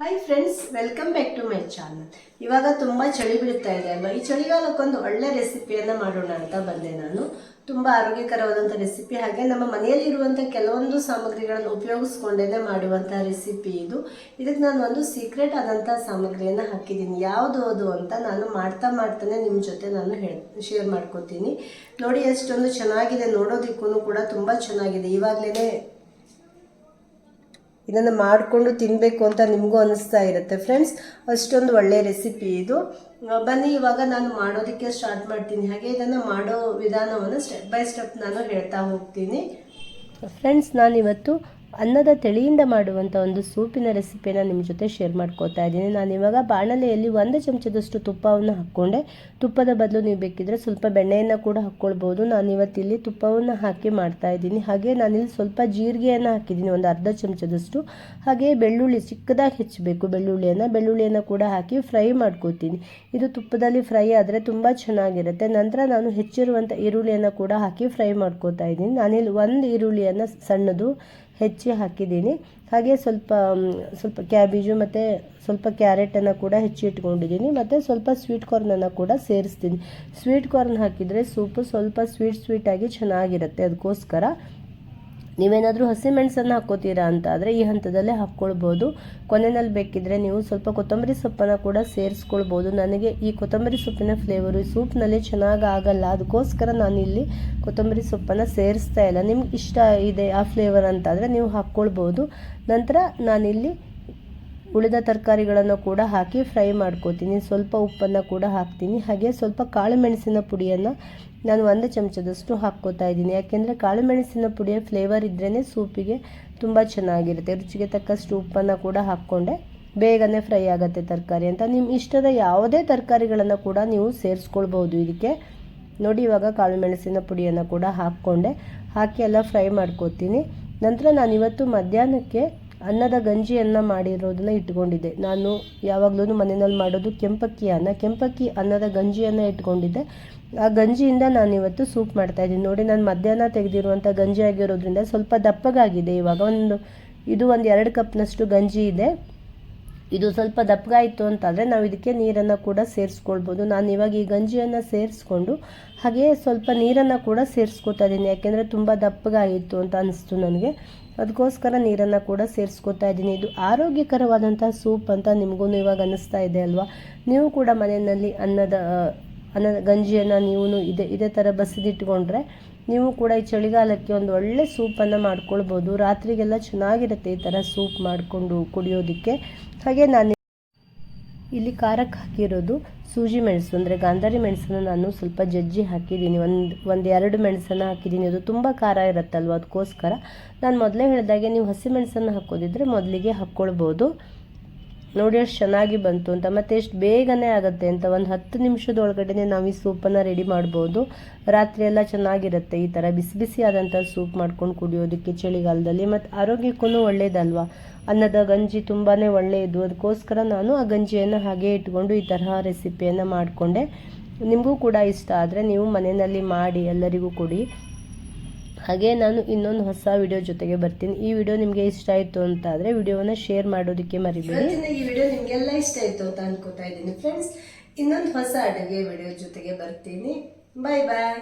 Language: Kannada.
Hi friends welcome back to my channel ಇವಾಗ ತುಂಬ ಚಳಿ ಬೀಳ್ತಾ ಇದೆ. ಅಲ್ವಾ ಈ ಚಳಿಗಾಲಕ್ಕೊಂದು ಒಳ್ಳೆ ರೆಸಿಪಿಯನ್ನು ಮಾಡೋಣ ಅಂತ ಬಂದೆ ನಾನು. ತುಂಬ ಆರೋಗ್ಯಕರವಾದಂಥ ರೆಸಿಪಿ ಹಾಗೆ ನಮ್ಮ ಮನೆಯಲ್ಲಿರುವಂಥ ಕೆಲವೊಂದು ಸಾಮಗ್ರಿಗಳನ್ನು ಉಪಯೋಗಿಸ್ಕೊಂಡೇ ಮಾಡುವಂಥ ರೆಸಿಪಿ ಇದು. ಇದಕ್ಕೆ ನಾನು ಒಂದು ಸೀಕ್ರೆಟ್ ಆದಂಥ ಸಾಮಗ್ರಿಯನ್ನು ಹಾಕಿದ್ದೀನಿ. ಯಾವುದು ಅದು ಅಂತ ನಾನು ಮಾಡ್ತಾ ಮಾಡ್ತಾನೆ ನಿಮ್ಮ ಜೊತೆ ನಾನು ಹೇಳಿ ಶೇರ್ ಮಾಡ್ಕೋತೀನಿ. ನೋಡಿ ಎಷ್ಟೊಂದು ಚೆನ್ನಾಗಿದೆ. ನೋಡೋದಕ್ಕೂ ಕೂಡ ತುಂಬ ಚೆನ್ನಾಗಿದೆ. ಇವಾಗಲೇ ಇದನ್ನು ಮಾಡಿಕೊಂಡು ತಿನ್ನಬೇಕು ಅಂತ ನಿಮಗೂ ಅನಿಸ್ತಾ ಇರುತ್ತೆ. ಫ್ರೆಂಡ್ಸ್ ಅಷ್ಟೊಂದು ಒಳ್ಳೆಯ ರೆಸಿಪಿ ಇದು. ಬನ್ನಿ, ಇವಾಗ ನಾನು ಮಾಡೋದಕ್ಕೆ ಸ್ಟಾರ್ಟ್ ಮಾಡ್ತೀನಿ. ಹಾಗೆ ಇದನ್ನು ಮಾಡೋ ವಿಧಾನವನ್ನು ಸ್ಟೆಪ್ ಬೈ ಸ್ಟೆಪ್ ನಾನು ಹೇಳ್ತಾ ಹೋಗ್ತೀನಿ. ಫ್ರೆಂಡ್ಸ್ ನಾನಿವತ್ತು ಅನ್ನದ ತೆಳಿಯಿಂದ ಮಾಡುವಂಥ ಒಂದು ಸೂಪಿನ ರೆಸಿಪಿನ ನಿಮ್ಮ ಜೊತೆ ಶೇರ್ ಮಾಡ್ಕೋತಾ ಇದ್ದೀನಿ. ನಾನು ಇವಾಗ ಬಾಣಲೆಯಲ್ಲಿ ಒಂದು ಚಮಚದಷ್ಟು ತುಪ್ಪವನ್ನು ಹಾಕ್ಕೊಂಡೆ. ತುಪ್ಪದ ಬದಲು ನೀವು ಬೇಕಿದ್ರೆ ಸ್ವಲ್ಪ ಬೆಣ್ಣೆಯನ್ನು ಕೂಡ ಹಾಕ್ಕೊಳ್ಬೋದು. ನಾನು ಇವತ್ತಿಲ್ಲಿ ತುಪ್ಪವನ್ನು ಹಾಕಿ ಮಾಡ್ತಾ ಇದ್ದೀನಿ. ಹಾಗೆ ನಾನಿಲ್ಲಿ ಸ್ವಲ್ಪ ಜೀರಿಗೆಯನ್ನು ಹಾಕಿದ್ದೀನಿ, ಒಂದು ಅರ್ಧ ಚಮಚದಷ್ಟು. ಹಾಗೆ ಬೆಳ್ಳುಳ್ಳಿ ಚಿಕ್ಕದಾಗಿ ಹೆಚ್ಚಬೇಕು ಬೆಳ್ಳುಳ್ಳಿಯನ್ನು. ಬೆಳ್ಳುಳ್ಳಿಯನ್ನು ಕೂಡ ಹಾಕಿ ಫ್ರೈ ಮಾಡ್ಕೋತೀನಿ. ಇದು ತುಪ್ಪದಲ್ಲಿ ಫ್ರೈ ಆದರೆ ತುಂಬ ಚೆನ್ನಾಗಿರುತ್ತೆ. ನಂತರ ನಾನು ಹೆಚ್ಚಿರುವಂಥ ಈರುಳ್ಳಿಯನ್ನು ಕೂಡ ಹಾಕಿ ಫ್ರೈ ಮಾಡ್ಕೋತಾ ಇದ್ದೀನಿ. ನಾನಿಲ್ಲಿ ಒಂದು ಈರುಳ್ಳಿಯನ್ನು ಸಣ್ಣದು ಹೆಚ್ಚಿ ಹಾಕಿದ್ದೀನಿ. ಹಾಗೆ ಸ್ವಲ್ಪ ಸ್ವಲ್ಪ ಕ್ಯಾಬೇಜು ಮತ್ತು ಸ್ವಲ್ಪ ಕ್ಯಾರೆಟನ್ನು ಕೂಡ ಹೆಚ್ಚಿ ಇಟ್ಕೊಂಡಿದ್ದೀನಿ. ಮತ್ತು ಸ್ವಲ್ಪ ಸ್ವೀಟ್ ಕಾರ್ನನ್ನು ಕೂಡ ಸೇರಿಸ್ತೀನಿ. ಸ್ವೀಟ್ ಕಾರ್ನ್ ಹಾಕಿದರೆ ಸೂಪು ಸ್ವಲ್ಪ ಸ್ವೀಟ್ ಸ್ವೀಟಾಗಿ ಚೆನ್ನಾಗಿರುತ್ತೆ. ಅದಕ್ಕೋಸ್ಕರ ನೀವೇನಾದರೂ ಹಸಿಮೆಣಸನ್ನು ಹಾಕ್ಕೋತೀರಾ ಅಂತ ಆದರೆ ಈ ಹಂತದಲ್ಲೇ ಹಾಕ್ಕೊಳ್ಬೋದು. ಕೊನೆಯಲ್ಲಿ ಬೇಕಿದ್ದರೆ ನೀವು ಸ್ವಲ್ಪ ಕೊತ್ತಂಬರಿ ಸೊಪ್ಪನ್ನು ಕೂಡ ಸೇರಿಸ್ಕೊಳ್ಬೋದು. ನನಗೆ ಈ ಕೊತ್ತಂಬರಿ ಸೊಪ್ಪಿನ ಫ್ಲೇವರು ಸೂಪ್ನಲ್ಲಿ ಚೆನ್ನಾಗಿ ಆಗಲ್ಲ. ಅದಕ್ಕೋಸ್ಕರ ನಾನಿಲ್ಲಿ ಕೊತ್ತಂಬರಿ ಸೊಪ್ಪನ್ನು ಸೇರಿಸ್ತಾ ಇಲ್ಲ. ನಿಮ್ಗೆ ಇಷ್ಟ ಇದೆ ಆ ಫ್ಲೇವರ್ ಅಂತಾದರೆ ನೀವು ಹಾಕ್ಕೊಳ್ಬೋದು. ನಂತರ ನಾನಿಲ್ಲಿ ಉಳಿದ ತರಕಾರಿಗಳನ್ನು ಕೂಡ ಹಾಕಿ ಫ್ರೈ ಮಾಡ್ಕೋತೀನಿ. ಸ್ವಲ್ಪ ಉಪ್ಪನ್ನು ಕೂಡ ಹಾಕ್ತೀನಿ. ಹಾಗೆ ಸ್ವಲ್ಪ ಕಾಳು ಮೆಣಸಿನ ಪುಡಿಯನ್ನು ನಾನು ಒಂದು ಚಮಚದಷ್ಟು ಹಾಕ್ಕೋತಾ ಇದ್ದೀನಿ. ಯಾಕೆಂದರೆ ಕಾಳು ಮೆಣಸಿನ ಪುಡಿಯ ಫ್ಲೇವರ್ ಇದ್ರೇ ಸೂಪಿಗೆ ತುಂಬ ಚೆನ್ನಾಗಿರುತ್ತೆ. ರುಚಿಗೆ ತಕ್ಕಷ್ಟು ಉಪ್ಪನ್ನು ಕೂಡ ಹಾಕ್ಕೊಂಡೆ ಬೇಗನೆ ಫ್ರೈ ಆಗುತ್ತೆ ತರಕಾರಿ ಅಂತ. ನಿಮ್ಮ ಇಷ್ಟದ ಯಾವುದೇ ತರಕಾರಿಗಳನ್ನು ಕೂಡ ನೀವು ಸೇರಿಸ್ಕೊಳ್ಬೋದು ಇದಕ್ಕೆ ನೋಡಿ ಇವಾಗ ಕಾಳು ಮೆಣಸಿನ ಪುಡಿಯನ್ನು ಕೂಡ ಹಾಕ್ಕೊಂಡೆ. ಹಾಕಿ ಎಲ್ಲ ಫ್ರೈ ಮಾಡ್ಕೋತೀನಿ. ನಂತರ ನಾನಿವತ್ತು ಮಧ್ಯಾಹ್ನಕ್ಕೆ ಅನ್ನದ ಗಂಜಿಯನ್ನು ಮಾಡಿರೋದನ್ನ ಇಟ್ಕೊಂಡಿದ್ದೆ. ನಾನು ಯಾವಾಗಲೂ ಮನೆಯಲ್ಲಿ ಮಾಡೋದು ಕೆಂಪಕ್ಕಿ ಅನ್ನ. ಕೆಂಪಕ್ಕಿ ಅನ್ನದ ಗಂಜಿಯನ್ನು ಇಟ್ಕೊಂಡಿದ್ದೆ. ಆ ಗಂಜಿಯಿಂದ ನಾನು ಇವತ್ತು ಸೂಪ್ ಮಾಡ್ತಾ ಇದ್ದೀನಿ. ನೋಡಿ, ನಾನು ಮಧ್ಯಾಹ್ನ ತೆಗೆದಿರುವಂಥ ಗಂಜಿ ಆಗಿರೋದ್ರಿಂದ ಸ್ವಲ್ಪ ದಪ್ಪಗಾಗಿದೆ. ಇವಾಗ ಒಂದು, ಇದು ಒಂದು ಎರಡು ಕಪ್ನಷ್ಟು ಗಂಜಿ ಇದೆ. ಇದು ಸ್ವಲ್ಪ ದಪ್ಪಗಾಯಿತು ಅಂತಾದರೆ ನಾವು ಇದಕ್ಕೆ ನೀರನ್ನು ಕೂಡ ಸೇರಿಸ್ಕೊಳ್ಬೋದು. ನಾನು ಇವಾಗ ಈ ಗಂಜಿಯನ್ನು ಸೇರಿಸ್ಕೊಂಡು ಹಾಗೆ ಸ್ವಲ್ಪ ನೀರನ್ನು ಕೂಡ ಸೇರಿಸ್ಕೊತಾ ಇದ್ದೀನಿ. ಯಾಕೆಂದರೆ ತುಂಬ ದಪ್ಪಗಾಯಿತು ಅಂತ ಅನಿಸ್ತು ನನಗೆ. ಅದಕ್ಕೋಸ್ಕರ ನೀರನ್ನು ಕೂಡ ಸೇರಿಸ್ಕೊತಾ ಇದ್ದೀನಿ. ಇದು ಆರೋಗ್ಯಕರವಾದಂಥ ಸೂಪ್ ಅಂತ ನಿಮಗೂ ಇವಾಗ ಅನ್ನಿಸ್ತಾ ಇದೆ ಅಲ್ವಾ? ನೀವು ಕೂಡ ಮನೆಯಲ್ಲಿ ಅನ್ನದ ಅನ್ನದ ಗಂಜಿಯನ್ನು ನೀವು ಇದೇ ಇದೇ ಥರ ಬಸಿದಿಟ್ಕೊಂಡ್ರೆ ನೀವು ಕೂಡ ಈ ಚಳಿಗಾಲಕ್ಕೆ ಒಂದು ಒಳ್ಳೆ ಸೂಪನ್ನು ಮಾಡ್ಕೊಳ್ಬೋದು. ರಾತ್ರಿಗೆಲ್ಲ ಚೆನ್ನಾಗಿರುತ್ತೆ ಈ ಥರ ಸೂಪ್ ಮಾಡಿಕೊಂಡು ಕುಡಿಯೋದಕ್ಕೆ. ಹಾಗೆ ನಾನು ಇಲ್ಲಿ ಖಾರಕ್ಕೆ ಹಾಕಿರೋದು ಸೂಜಿ ಮೆಣಸು, ಅಂದರೆ ಗಾಂಧಾರಿ ಮೆಣಸನ್ನು ನಾನು ಸ್ವಲ್ಪ ಜಜ್ಜಿ ಹಾಕಿದ್ದೀನಿ. ಒಂದು ಒಂದು ಎರಡು ಮೆಣಸನ್ನು ಹಾಕಿದ್ದೀನಿ. ಅದು ತುಂಬ ಖಾರ ಇರುತ್ತಲ್ವ? ಅದಕ್ಕೋಸ್ಕರ. ನಾನು ಮೊದಲೇ ಹೇಳಿದಾಗೆ ನೀವು ಹಸಿ ಮೆಣಸನ್ನು ಹಾಕೋದಿದ್ರೆ ಮೊದಲಿಗೆ ಹಾಕ್ಕೊಳ್ಬೋದು. ನೋಡಿ ಎಷ್ಟು ಚೆನ್ನಾಗಿ ಬಂತು ಅಂತ. ಮತ್ತು ಎಷ್ಟು ಬೇಗನೆ ಆಗುತ್ತೆ ಅಂತ ಒಂದು ಹತ್ತು ನಿಮಿಷದೊಳಗಡೆ ನಾವು ಈ ಸೂಪನ್ನು ರೆಡಿ ಮಾಡ್ಬೋದು. ರಾತ್ರಿ ಎಲ್ಲ ಚೆನ್ನಾಗಿರುತ್ತೆ ಈ ಥರ ಬಿಸಿ ಬಿಸಿ ಆದಂಥ ಸೂಪ್ ಮಾಡ್ಕೊಂಡು ಕುಡಿಯೋದಕ್ಕೆ ಚಳಿಗಾಲದಲ್ಲಿ. ಮತ್ತು ಆರೋಗ್ಯಕ್ಕೂ ಒಳ್ಳೆಯದಲ್ವ ಅನ್ನದ ಗಂಜಿ ತುಂಬಾ ಒಳ್ಳೆಯದು ಅದಕ್ಕೋಸ್ಕರ ನಾನು ಆ ಗಂಜಿಯನ್ನು ಹಾಗೆ ಇಟ್ಕೊಂಡು ಈ ತರಹ ರೆಸಿಪಿಯನ್ನು ಮಾಡಿಕೊಂಡೆ. ನಿಮಗೂ ಕೂಡ ಇಷ್ಟ ಆದರೆ ನೀವು ಮನೆಯಲ್ಲಿ ಮಾಡಿ ಎಲ್ಲರಿಗೂ ಕೊಡಿ. ಹಾಗೆ ನಾನು ಇನ್ನೊಂದು ಹೊಸ ವಿಡಿಯೋ ಜೊತೆಗೆ ಬರ್ತೀನಿ. ಈ ವಿಡಿಯೋ ನಿಮಗೆ ಇಷ್ಟ ಆಯಿತು ಅಂತ ಆದರೆ ವಿಡಿಯೋವನ್ನು ಶೇರ್ ಮಾಡೋದಕ್ಕೆ ಮರಿಬೇಡಿ. ಈ ವಿಡಿಯೋ ನಿಮಗೆಲ್ಲ ಇಷ್ಟ ಆಯಿತು ಅಂತ ಅನ್ಕೋತಾ ಇದ್ದೀನಿ. ಫ್ರೆಂಡ್ಸ್ ಇನ್ನೊಂದು ಹೊಸ ಅಡುಗೆ ವಿಡಿಯೋ ಜೊತೆಗೆ ಬರ್ತೀನಿ. ಬಾಯ್ ಬಾಯ್